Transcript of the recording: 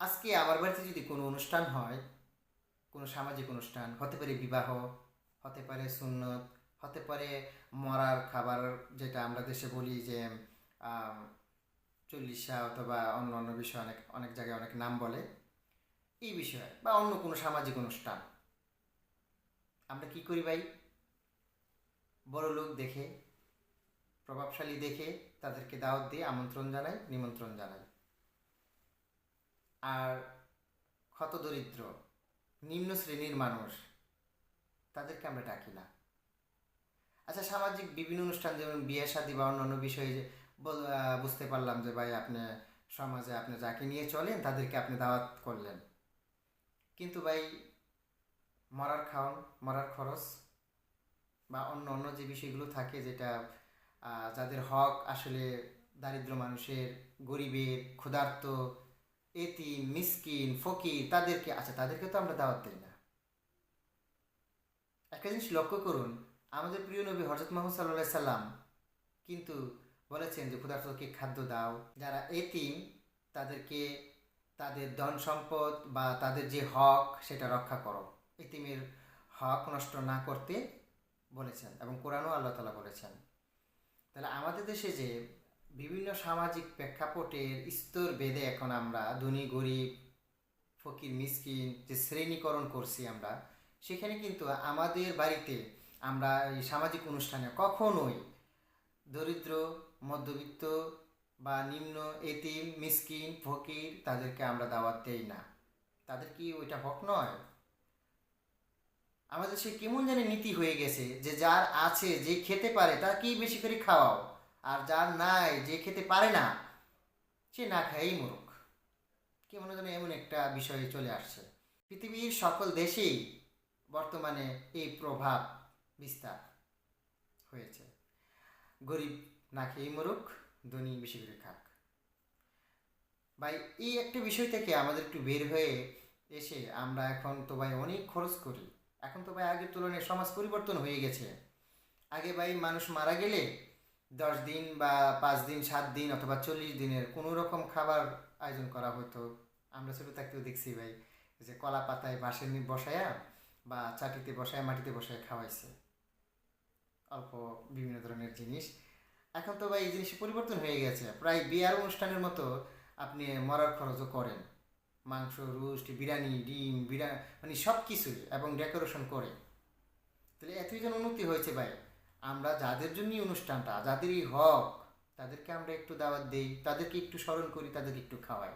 আজকে আমার বাড়িতে যদি কোনো অনুষ্ঠান হয়, কোনো সামাজিক অনুষ্ঠান, হতে পারে বিবাহ, হতে পারে সুন্নত, হতে পারে মরার খাবার যেটা আমরা দেশে বলি যে চল্লিশা অথবা অন্য অন্য বিষয়ে অনেক অনেক জায়গায় অনেক নাম বলে, এই বিষয়ে বা অন্য কোনো সামাজিক অনুষ্ঠান। আমরা কি করি ভাই? বড় লোক দেখে, প্রভাবশালী দেখে তাদেরকে দাওয়াত দিয়ে আমন্ত্রণ জানাই, নিমন্ত্রণ জানাই। আর ক্ষত দরিদ্র, নিম্ন শ্রেণির মানুষ, তাদেরকে আমরা ডাকি না। আচ্ছা সামাজিক বিভিন্ন অনুষ্ঠান, যেমন বিয়ে শাদী বা অন্যান্য বিষয়ে বুঝতে পারলাম যে ভাই আপনি সমাজে আপনি যাকে নিয়ে চলেন, তাদেরকে আপনি দাওয়াত করলেন। কিন্তু ভাই, মরার খাওয়ান মরার খরচ বা অন্য অন্য যে বিষয়গুলো থাকে যেটা যাদের হক আসলে দারিদ্র মানুষের, গরিবের, ক্ষুধার্ত এতিম মিসকিন, ফকির, তাদেরকে আচ্ছা তাদেরকে তো আমরা দাওয়াত দিই না। একটা জিনিস লক্ষ্য করুন, আমাদের প্রিয় নবী হজরত মোহাম্মদ সাল্লাহ সাল্লাম কিন্তু বলেছেন যে ক্ষুধার্তকে খাদ্য দাও। যারা এতিম, তাদেরকে তাদের ধন সম্পদ বা তাদের যে হক সেটা রক্ষা করো। এতিমের হক নষ্ট না করতে বলেছেন এবং কোরআনও আল্লাহ তালা বলেছেন। তাহলে আমাদের দেশে যে বিভিন্ন সামাজিক প্রেক্ষাপটের স্তর ভেদে এখন আমরা ধনী, গরিব, ফকির, মিসকিন যে শ্রেণীকরণ করছি আমরা, সেখানে কিন্তু আমাদের বাড়িতে আমরা এই সামাজিক অনুষ্ঠানে কখনোই দরিদ্র, মধ্যবিত্ত বা নিম্ন এতিম, মিসকিন, ফকির তাদেরকে আমরা দাওয়াত দেই না। তাদের কি ওইটা হক নয়? আমাদের সে কেমন জানি নীতি হয়ে গেছে যে যার আছে, যে খেতে পারে, তাকেই বেশি করে খাওয়াও। আর যার নাই, যে খেতে পারে না, সে না খাইই মরুক। কেমন যেন এমন একটা বিষয় চলে আসছে। পৃথিবীর সকল দেশেই বর্তমানে এই প্রভাব বিস্তার হয়েছে। গরিব না খেয়েই মরুক, ধনী বেশি করে খাক। ভাই, এই একটা বিষয় থেকে আমাদের একটু বের হয়ে এসে আমরা এখন তো ভাই অনেক খরচ করি। এখন তো ভাই আগের তুলনায় সমাজ পরিবর্তন হয়ে গেছে। আগে ভাই মানুষ মারা গেলে দশ দিন বা পাঁচ দিন, সাত দিন অথবা চল্লিশ দিনের কোনো রকম খাবার আয়োজন করা হতো। আমরা ছোটো থাকতেও দেখছি ভাই যে কলা পাতায় বাঁশের বসায়া বা চাটিতে বসায় মাটিতে বসায় খাওয়াইছে। অল্প বিভিন্ন ধরনের জিনিস। এখন তো ভাই এই জিনিস পরিবর্তন হয়ে গেছে। প্রায় বিয়ার অনুষ্ঠানের মতো আপনি মরার খরচও করেন। মাংস, রুস্ট, বিরিয়ানি, ডিম, বিরা মানে সব কিছুই এবং ডেকোরেশন করে। তাহলে এতই যেন উন্নতি হয়েছে ভাই। আমরা যাদের জন্যই অনুষ্ঠানটা, যাদেরই হক, তাদেরকে আমরা একটু দাওয়াত দিই, তাদেরকে একটু স্মরণ করি, তাদেরকে একটু খাওয়াই।